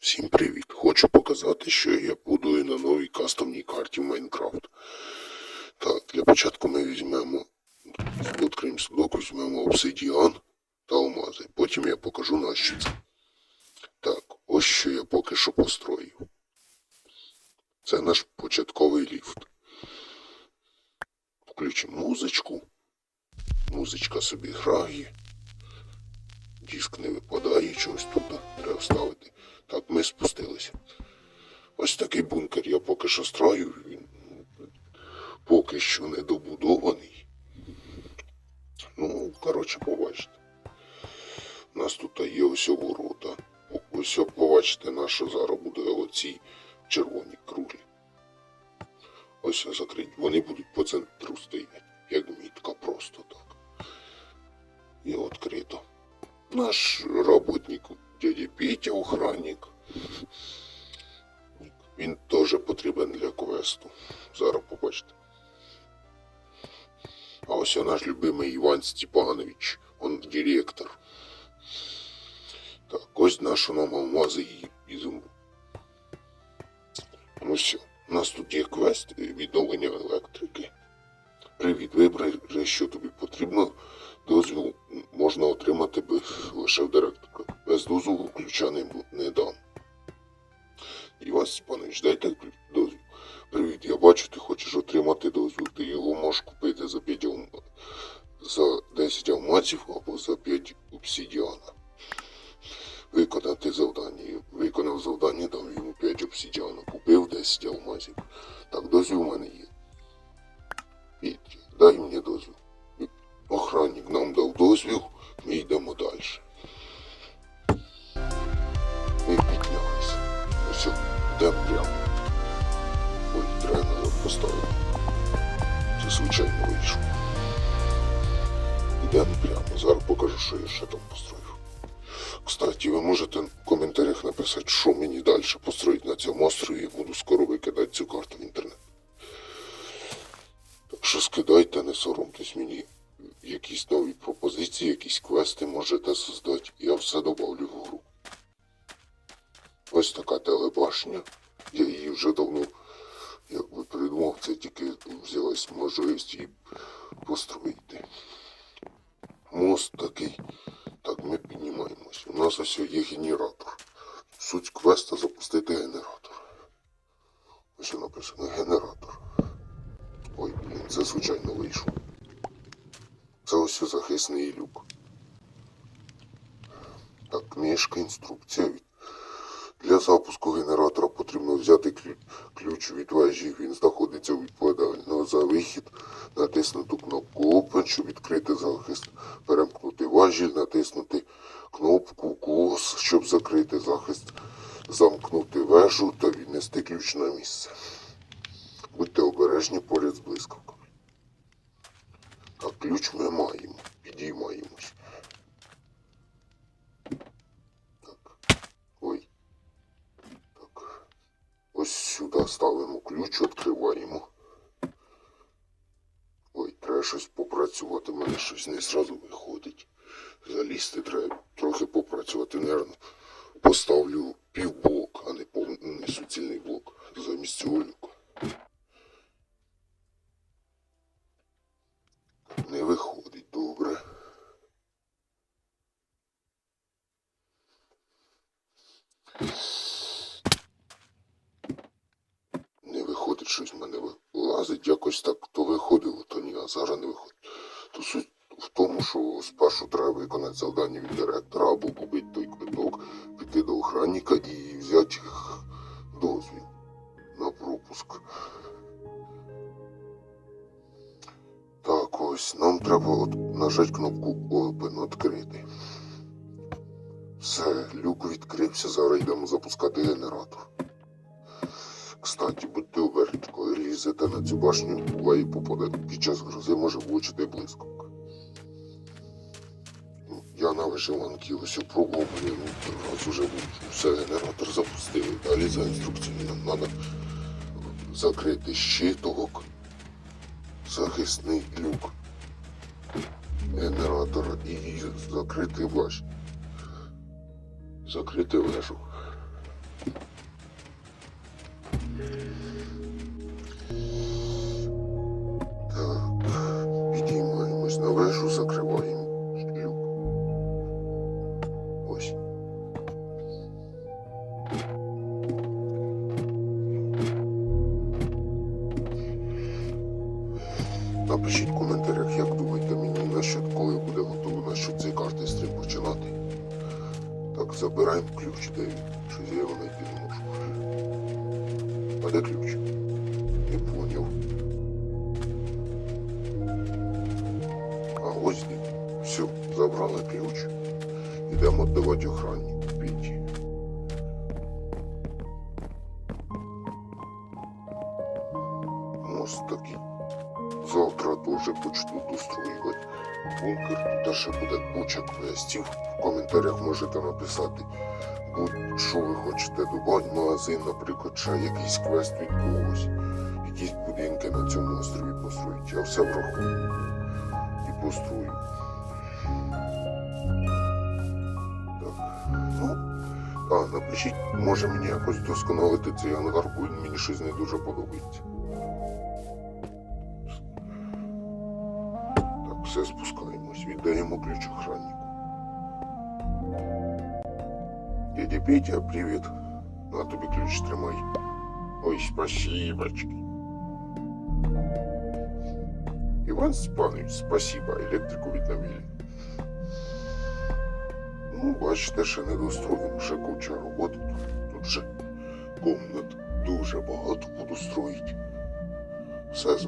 Всім привіт! Хочу показати, що я будую на новій кастомній карті Майнкрафт. Так, для початку ми візьмемо, відкриємо судок, візьмемо обсидіан та алмази. Потім я покажу на що це. Так, ось що я поки що построїв. Це наш початковий ліфт. Включимо музичку. Музичка собі грає. Диск не випадає, чогось тут треба вставити. Так, ми спустилися. Ось такий бункер я поки що строю. Він поки що не добудований. Ну, коротше, побачите. У нас тут є ось ворота. Ось побачите, на що зараз буде оці червоні круглі. Ось закриті. Вони будуть по центру Наш работник дядя Петя, охранник. Він теж потрібен для квесту. Зараз побачите. А ось наш любимий Іван Степанович, он директор. Так, ось наша нам алмази і ізумруд. Ну все, у нас тут є квест відновлення електрики. Привіт, вибери, що тобі потрібно. Дозвіл можна отримати лише в директора. Без дозволу ключа не, не дам. Іван Степанович, дайте дозвіл. Привіт, я бачу, ти хочеш отримати дозвіл. Ти його можеш купити за 5 за 10 алмазів або ми йдемо далі. Ми піднялися. Ну все, йдемо прямо. Ой, треба поставити. Це звичайно вийшло. Йдемо прямо. Зараз покажу, що я ще там построїв. Кстати, ви можете в коментарях написати, що мені далі построїти на цьому острові. Я буду скоро викидати цю карту в інтернет. Так що скидайте, не соромтесь мені. Якісь нові пропозиції, якісь квести можете создати. Я все добавлю в гру. Ось така телебашня. Я її вже давно якби придумав, це тільки взялась можливість її построїти. Мост такий. Так, ми піднімаємось. У нас ось є генератор. Суть квеста запустити генератор. Ось написано генератор. Ой, блін, це звичайно вийшло. Це ось захисний люк. Так, книжка, інструкція. Для запуску генератора потрібно взяти ключ, від вежі. Він знаходиться відповідально за вихід. Натиснути кнопку Open, щоб відкрити захист. Перемкнути важіль, натиснути кнопку Close, щоб закрити захист. Замкнути вежу та віднести ключ на місце. Будьте обережні поряд з блискавками. Ключ ми маємо. Підіймаємось. Так. Ой. Так. Ось сюди ставимо ключ, відкриваємо. Ой, треба щось попрацювати. Мене щось не зразу виходить. Залізти треба трохи попрацювати, нервно. Поставлю півблок, а не повний суцільний блок замість цього люку. Не виходить щось в мене вилазить. Якось так то виходило, то ні, а зараз не виходить. То суть в тому, що спершу треба виконати завдання від директора або купити той квиток, піти до охранника і взяти дозвіл на пропуск. Так, ось нам треба от нажати кнопку Open відкрити. Все, люк відкрився, зараз йдемо запускати генератор. Кстати, будьте обережні, коли лізете на цю башню, буває попаде під час грози може влучити блискавка. Ну, Я на виживанки ось пробував, блін, ну, раз уже все, генератор запустили. Далі за інструкцією нам треба закрити щиток, захисний люк генератора і закрити башню. Закрити вежу. Підіймаємось на вежу, закриваємо люк. Ось. Напишіть в коментарях, як думаєте мені насчет, коли буде готово насчет цієї карти стрім починати. Так, забираємо ключ, де він? Щось я його знайти не можу. А де ключ? Не поняв. А ось він. Все, забрали ключ. Йдемо віддавати охраннику. Піті. Ось такий. Завтра теж почну достроювати бункер. Тут ще буде куча квестів. В коментарях можете написати, будь-що ви хочете додати, магазин, наприклад, ще якийсь квест від когось, якісь будинки на цьому острові построїть. Я все врахую і построю. Ну, а, напишіть, може мені якось досконалити цей ангар, бо він мені щось не дуже подобається. Все спускаємось, віддаємо ключ охраннику. Дядя Петя, привіт. На тобі ключ тримай. Ой, спасибочки. Іван Степанович, спасибо, електрику відновили. Ну, бачите, ще не достроїмо, ще куча роботи. Тут, же комнат дуже багато буду строїти. Все